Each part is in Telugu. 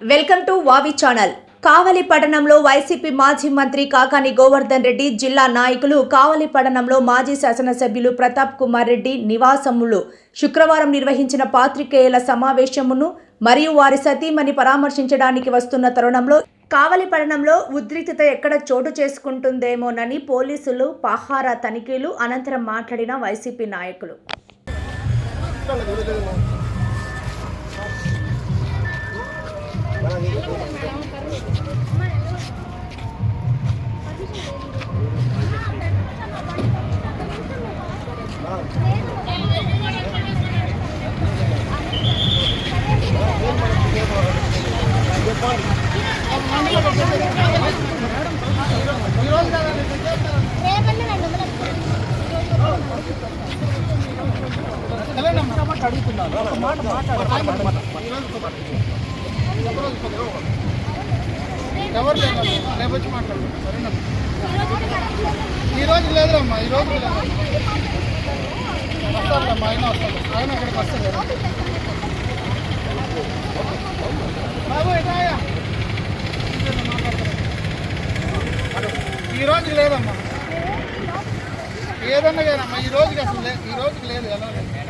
వెల్కమ్ టు వావి ఛానల్. కావలి పట్టణంలో వైసీపీ మాజీ మంత్రి కాకాని గోవర్ధన్ రెడ్డి జిల్లా నాయకులు కావలి పట్టణంలో మాజీ శాసనసభ్యులు ప్రతాప్ కుమార్ రెడ్డి నివాసములు. శుక్రవారం నిర్వహించిన పాత్రికేయుల సమావేశమును మరియు వారి సతీమణి పరామర్శించడానికి వస్తున్న తరుణంలో కావలి పట్టణంలో ఉద్రిక్తత ఎక్కడ చోటు చేసుకుంటుందేమోనని పోలీసులు పహారా తనిఖీలు అనంతరం మాట్లాడిన వైసీపీ నాయకులు. అడుగుతున్నారు మాట మాట ఎవరు లేదు రేపు వచ్చి మాట్లాడదాం సరేనా ఈ రోజు లేదురమ్మా ఈ రోజు లేదు వస్తారమ్మా ఆయన వస్తారు ఆయన అక్కడికి వస్తారు బాబు ఎటాయా ఈ రోజు లేదమ్మా. ఏదన్నా కాదమ్మా ఈ రోజుకి అసలు లేదు ఈ రోజుకి లేదు ఎలా లేదు.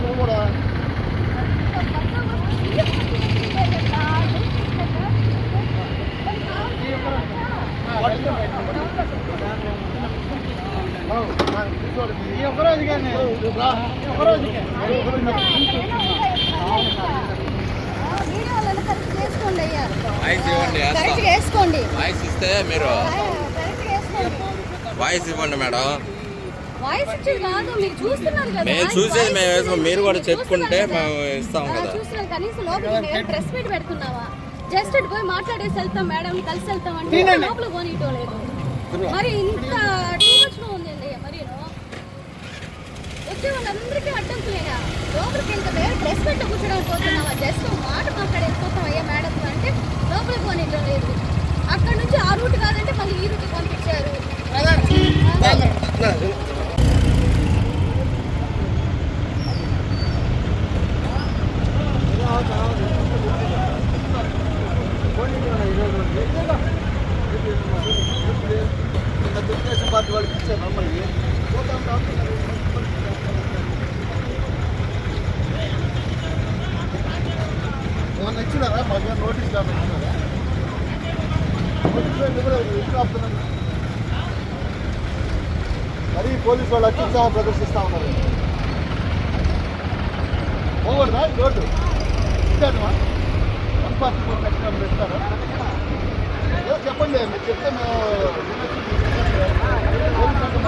నువ్వు కూడా. వాయిస్ ఇవ్వండి మీరు వాయిస్ ఇవ్వండి మేడం. వాయిస్ ఇచ్చేది కాదు మీరు చూస్తున్నారు కదా మేము చూసేది మేము మీరు కూడా చెప్పుకుంటే మేము ఇస్తాం కదా. చూస్తున్నారు కనీసం లోపలికి ప్రెస్ మీట్ పెడుతున్నావా? జస్ట్ అటు పోయి మాట్లాడేసి వెళ్తాం మేడం కలిసి వెళ్తాం అంటే లోపల పోనీయటం లేదు. మరి ఇంత టూ మచ్లో ఉంది మరి వచ్చే వాళ్ళందరికీ అడ్డంకులేనా లోపలికి వేరే ప్రెస్ పెట్టి కూర్చోడానికి పోతున్నావా? జస్ట్ మాట మాట్లాడేసిపోతాం అయ్యా మేడం అంటే లోపలికి పోనీయటం లేదు. అక్కడ నుంచి ఆ రూట్ కాదంటే మళ్ళీ ఈ రూట్ పంపించారు. తెలుగుదేశం పార్టీ మమ్మల్ని పోతాం ఇచ్చినారా మాకు నోటీస్ కావాలి మరి పోలీసు వాళ్ళు అత్యుత్సాహం ప్రదర్శిస్తూ ఉన్నారు పోకూడదా రోడ్డు ఇచ్చాడమా వన్ పార్టీ ఫోర్ ఖచ్చితంగా పెడతారా చెప్పండి మీరు చెప్తే మేము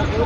పోలీసు